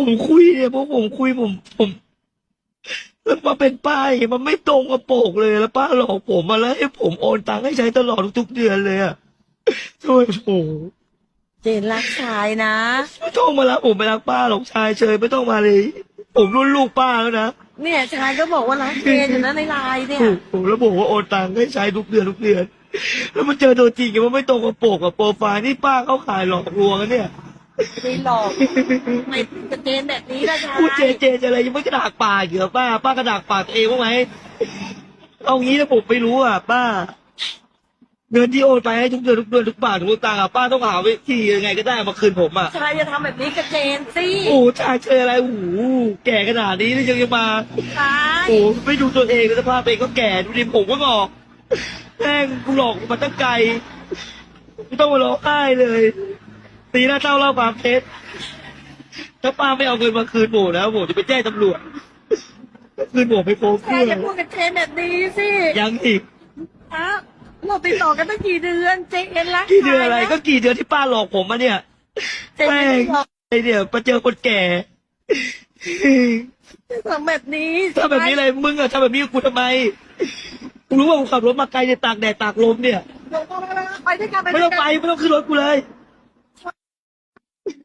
ผมคุยเนี่ยพวกผมคุยผม ผมแล้วมาเป็นป้ายมันไม่ตรงกับโปกเลยแล้วป้าหลอกผมมาแล้วให้ผมโอนตังค์ให้ใช้ตลอดทุกๆเดือนเลยอะช่วยโอ้โหเจนรักชายนะไม่ต้องมารับผมไปรักป้าหรอกชายเชยไม่ต้องมาเลย ผมรุ่นลูกป้าแล้วนะเนี่ยชายก็บอกว่ารักเจนอยู่นะในไลน์เนี่ยผมแล้วบอกว่าโอนตังค์ให้ใช้ทุกเดือนทุกเดือน แล้วมันเจอตัวจริงไงว่าไม่ตรงกับโปกกับโปรไฟล์นี่ป้าเขาขายหลอกลวงกันเนี่ย ไม่หลอกไม่กับเจนแบบนี้ละชายพูดเจเจจะอะไรยังไม่กระดากปากเหรอป้า ป้ากระดากปากตัวเองบ้างไหมเอางี้นะผมไม่รู้อะ ป้าเงินที่โอนไปให้ทุกเดือนทุกเดือนทุกบาททุกตังค์อะป้าต้องหาวิธียังไงก็ได้เอามาคืนผมอะชายจะทำแบบนี้กับเจนสิโอ้ชายเชยอะไรโอ้โหแก่ขนาดนี้แล้วยังจะมาชายโอ้ไม่ดูตัวเองเลยสภาพตัวเองก็แก่ดูดิผมก็งอกแม่งกูหลอกมาตั้งไกลไม่ต้องมาร้องไห้เลย ตีหน้าเจ้าเล่าความเท็จถ้าป้าไม่เอาเงินมาคืนผมนะผมจะไปแจ้งตำรวจคืนผมไปโค้งชายเพื่จะอพูดกับเจนแบบนี้สิยังอีกอะเราติดต่อกันตั้งกี่เดือนเจนรักกี่เดือนอะไรชายก็กี่เดือนที่ป้าหลอกผมมาเนี่ยเจนแม่ไม่งหลอกไอเนี่ยมาเจอคนแก่ทำแบบนี้ถ้าแบบนี้เลยมึงอะทำแบบนี้กับกูทำไมกูรู้ว่ากูขับรถมาไกลเนี่ยตากแดดตากลมเนี่ยไปด้วยกันไม่ต้องไปไม่ต้องขึ้นรถกูเลย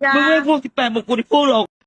อย่มึงไม่พูดสิบแปดมึงกูที่พูดหรอก